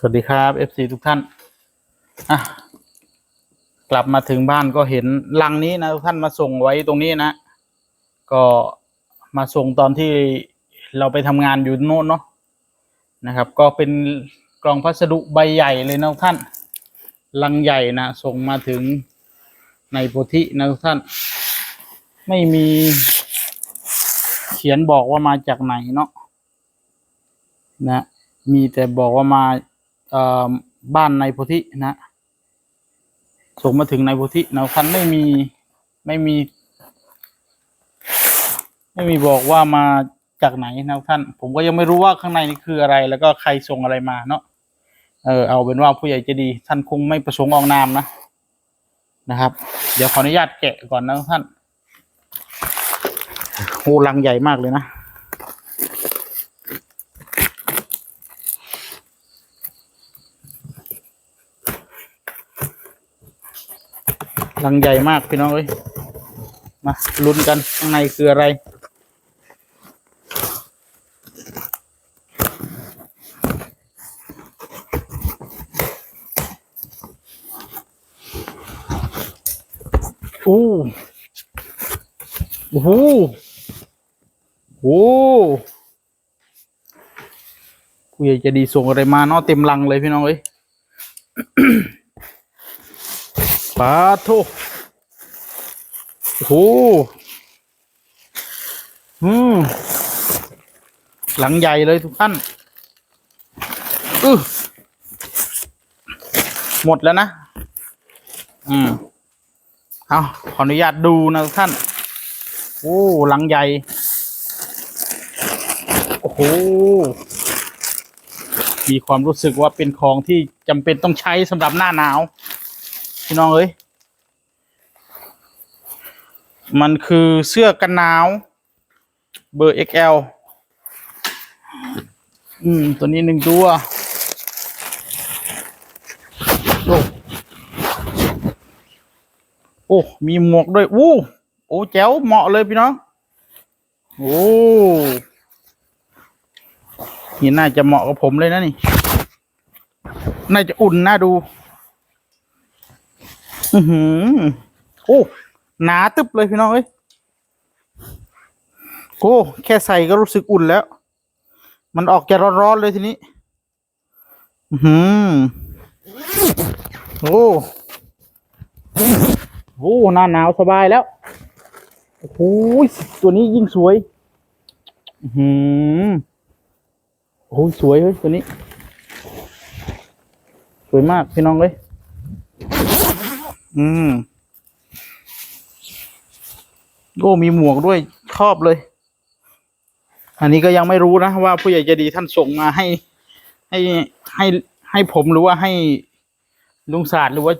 สวัสดีครับ FC ทุกท่านอะกลับมาถึงบ้านก็เห็นลังนี้นะทุกท่านมาส่งไว้ตรงนี้นะ ก็มาส่งตอนที่เราไปทำงานอยู่โน่นเนาะนะครับ ก็เป็นกล่องพัสดุใบใหญ่เลยนะทุกท่าน ลังใหญ่นะส่งมาถึงในโพธินะทุกท่าน ไม่มีเขียนบอกว่ามาจากไหนเนาะนะมีแต่บอกว่ามา บ้านในโพธินะส่งมาถึงในโพธินะคันไม่มีไม่มี ไม่มีบอกว่ามาจากไหนนะท่าน ผมก็ยังไม่รู้ว่าข้างในนี่คืออะไร แล้วก็ใครส่งอะไรมาเนาะเออเอาเป็นว่าผู้ใหญ่จะดี ท่านคงไม่ประสงค์ออกนามนะนะครับ เดี๋ยวขออนุญาตแกะก่อนนะท่านโอ้ลังใหญ่มากเลยนะ ลังใหญ่มากพี่น้องเอ้ยมาลุ้นกันข้างในคืออะไรโอ้โอ้โหโอ้ผู้ใหญ่จะดีส่งอะไรมาเนาะเต็มลังเลยพี่น้องเอ้ย ปาโทโอ้โหอืม หลังใหญ่เลยทุกท่านอือหมดแล้วนะ อืม เอาขออนุญาตดูนะทุกท่าน โอ้ หลังใหญ่ โอ้โห มีความรู้สึกว่าเป็นของที่จำเป็นต้องใช้สำหรับหน้าหนาว พี่น้องเอ้ยมันคือเสื้อกันหนาว เบอร์ XL อืม ตัวนี้หนึ่งตัวโอ้โอ้ มีหมวกด้วย อู้ โอ้แจ๋วเหมาะเลยพี่น้อง โอ้นี่น่าจะเหมาะกับผมเลยนะนี่ น่าจะอุ่นน่าดู อือหือโอ้หนาตึบเลยพี่น้องเอ้ยโอ้แค่ใส่ก็รู้สึกอุ่นแล้ว มันออกจะร้อนๆเลยทีนี้ อือหือโอ้โอ้หน้าหนาวสบายแล้วโอ้โหตัวนี้ยิ่งสวย อือหือโอ้สวยเฮ้ยตัวนี้ สวยมากพี่น้องเลย อืมโอ้มีหมวกด้วยชอบเลย อันนี้ก็ยังไม่รู้นะว่าผู้ใหญ่ใจะดีท่านส่งมาให้ ให้ให้ให้ผมหรือว่าให้ลุงศาสตร์หรือว่า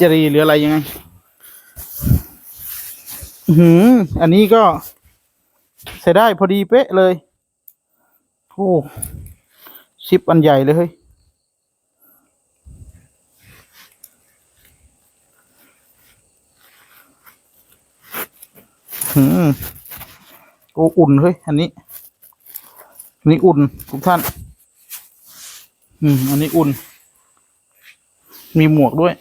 จรีหรืออะไรยังไงอือหืออันนี้ก็ใส่ได้พอดีเป๊ะเลย โอ้ซิปอันใหญ่เลยเฮ้ย โอ้อุ่นเฮ้ยอันนี้อันนี้อุ่นทุกท่าน อืม อันนี้อุ่น มีหมวกด้วย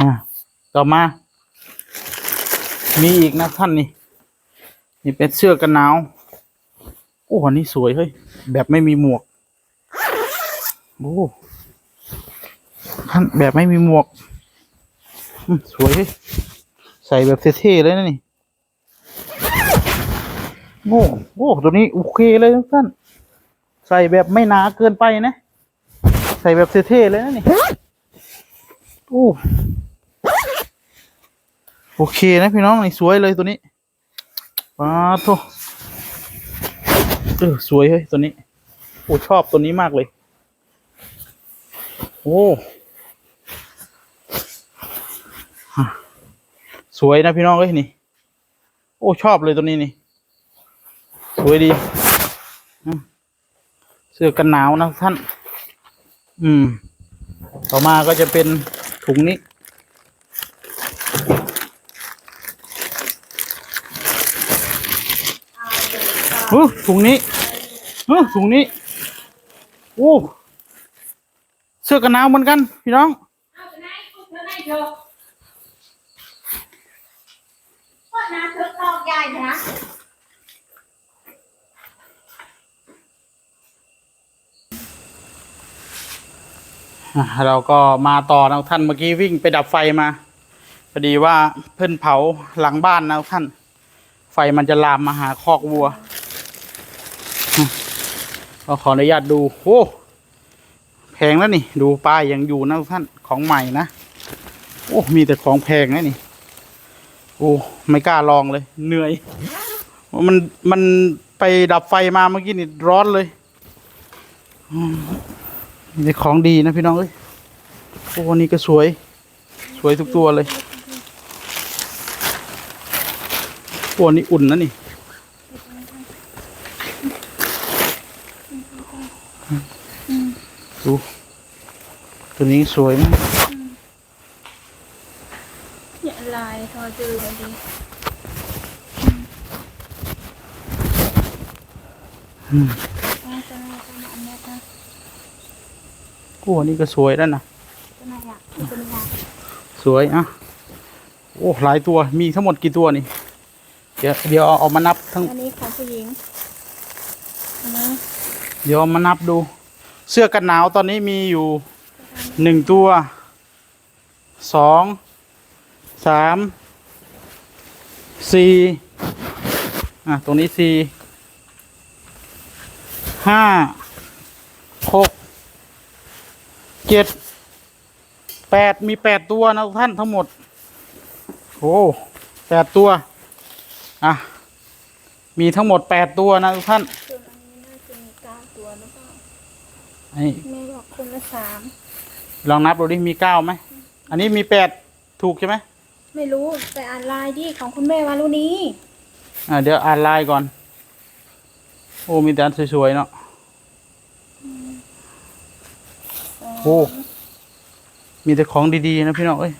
อะ ต่อมา มีอีกนะท่านนี่ นี่เป็นเสื้อกันหนาว โอ้อันนี้สวยเฮ้ย แบบไม่มีหมวก โอ้ท่านแบบไม่มีหมวกสวยเฮ้ยใส่แบบเท่ๆเลยนะนี่โอ้โอ้ตัวนี้โอเคเลยทุกท่านใส่แบบไม่หนาเกินไปนะ ใส่แบบเท่ๆเลยนะนี่โอ้โอเคนะพี่น้องนี่สวยเลยตัวนี้ป้าโทเออสวยเฮ้ยตัวนี้โอ้ชอบตัวนี้มากเลย โอ้สวยนะพี่น้องเอ้ยนี่ โอ้ชอบเลยตัวนี้นี่ สวยดีเสื้อกันหนาวนะท่าน อืม ต่อมาก็จะเป็นถุงนี้อู้ถุงนี้อู้ถุงนี้โอ้ เสื้อกันหนาวเหมือนกันพี่น้องเอาไปไหนเอาไปไหนเถอะก็น้ำเถอตอกใหญ่นะอะเราก็มาต่อนะท่านเมื่อกี้วิ่งไปดับไฟมาพอดีว่าเพิ่นเผาหลังบ้านนะท่าน ไฟมันจะลามมาหาคอกวัวอะก็ขออนุญาตดูโอ้ พงแล้วนี่ ดูป้ายยังอยู่นะท่านของใหม่นะ โอ้มีแต่ของแพงนะนี่ โอ้ไม่กล้าลองเลย เหนื่อย มันมันไปดับไฟมาเมื่อกี้นี่ร้อนเลยนี่ของดีนะพี่น้องเอ้ยโอ้นี่ก็สวย สวยทุกตัวเลยตัวนี้อุ่นนะนี่ ดูตัวนี้สวยมากเนี่ยลายทอจือมาดีอืมว่าจะมาจะมาอันเนี้ยนะโอ้นี่ก็สวยแล้วนะจะมาอยากจะมาอยากสวยอะโอ้หลายตัวมีทั้งหมดกี่ตัวนี่ เดี๋ยวเดี๋ยวเอาเอามานับทั้งอันนี้ของผู้หญิงอันนี้เดี๋ยวเอามานับดู เสื้อกันหนาวตอนนี้มีอยู่หนึ่งตัวสองสามสี่อะ ตรงนี้สี่ห้าหกเจ็ดแปดมีแปดตัวนะทุกท่านทั้งหมดโอ้แปดตัว อะ มีทั้งหมดแปดตัวนะทุกท่าน ส่วนอันนี้น่าจะมีเก้าตัวหรือเปล่า ไอ้แม่บอกคนละสามลองนับดูดิมีเก้าไหมอันนี้มีแปดถูกใช่ไหมไม่รู้แต่อ่านลายดิของคุณแม่วารุณีอ่าเดี๋ยวอ่านไลน์ก่อน โอ้มีแต่อันสวยๆเนาะโอ้มีแต่ของดีๆนะพี่น้องเอ้ย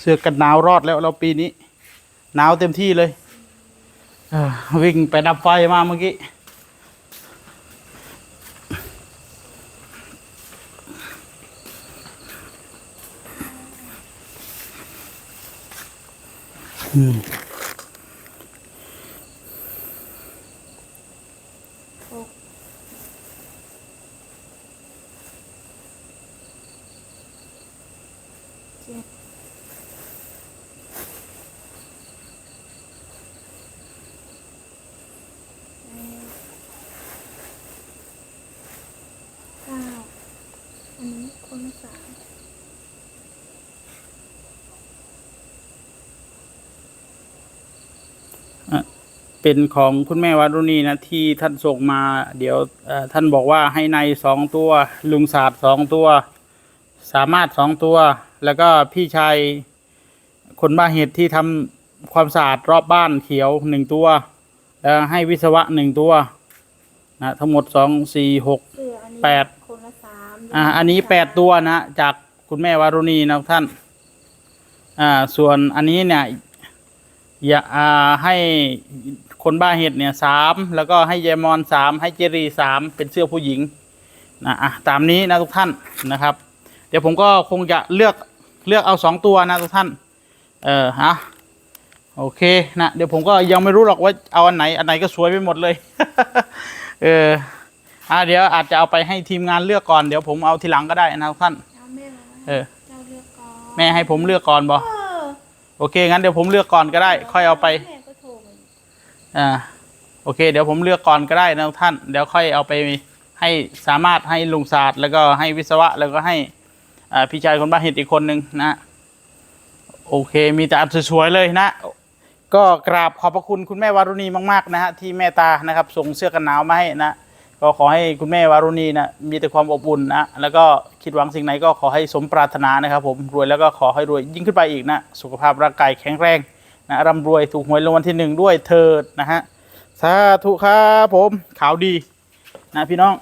เสื้อกันหนาวรอดแล้วเราปีนี้หนาวเต็มที่เลยเออวิ่งไปดับไฟมาเมื่อกี้ อืม เจ็ดแปดเก้าอันนี้คนละสาม เป็นของคุณแม่วารุณีนะที่ท่านส่งมา เดี๋ยวเอ่อท่านบอกว่าให้ในสองตัว ลุงศาสตร์สองตัว สามารถสองตัว แล้วก็พี่ชายคนบ้าเหตุที่ทำความสะอาดรอบบ้านเขียวหนึ่งตัว แล้วให้วิศวะหนึ่งตัวนะทั้งหมดสองสี่หกเสื้ออันนี้แปดคนละสามอ่าอันนี้แปดตัวนะ จากคุณแม่วารุณีนะท่าน อ่า ส่วนอันนี้เนี่ย อย่าอ่าให้ คนบ้าเห็ดเนี่ยสามแล้วก็ให้เยายมอนสามให้เจรีสามเป็นเสื้อผู้หญิงนะอะตามนี้นะทุกท่านนะครับ เดี๋ยวผมก็คงจะเลือกเลือกเอาสองตัวนะทุกท่านเออฮะโอเคนะเดี๋ยวผมก็ยังไม่รู้หรอกว่าเอาอันไหนอันไหนก็สวยไปหมดเลย เอออะเดี๋ยวอาจจะเอาไปให้ทีมงานเลือกก่อนเดี๋ยวผมเอาทีหลังก็ได้นะทุกท่านเอาแม่มาเออเจ้าเลือกก่อนแม่ให้ผมเลือกก่อนบอเออโอเคงั้นเดี๋ยวผมเลือกก่อนก็ได้ ค่อยเอาไปแม่ก็โทรมา อ่าโอเค เดี๋ยวผมเลือกก่อนก็ได้นะท่าน เดี๋ยวค่อยเอาไปให้สามารถให้ลุงศาสตร์แล้วก็ให้วิศวะแล้วก็ให้พี่ชายคนบ้านเห็ดอีกคนหนึ่งนะโอเค มีแต่อันสวยๆเลยนะ ก็กราบขอบพระคุณคุณแม่วารุณีมากๆนะฮะที่เมตตานะครับส่งเสื้อกันหนาวมาให้นะก็ขอให้คุณแม่วารุณีนะมีแต่ความอบอุ่นนะแล้วก็คิดหวังสิ่งไหนก็ขอให้สมปรารถนานะครับ ผมรวยแล้วก็ขอให้รวยยิ่งขึ้นไปอีกนะ สุขภาพร่างกายแข็งแรง นะร่ำรวยถูกหวยรางวัลที่หนึ่งด้วยเถิดนะฮะสาธุครับผมข่าวดีนะพี่น้อง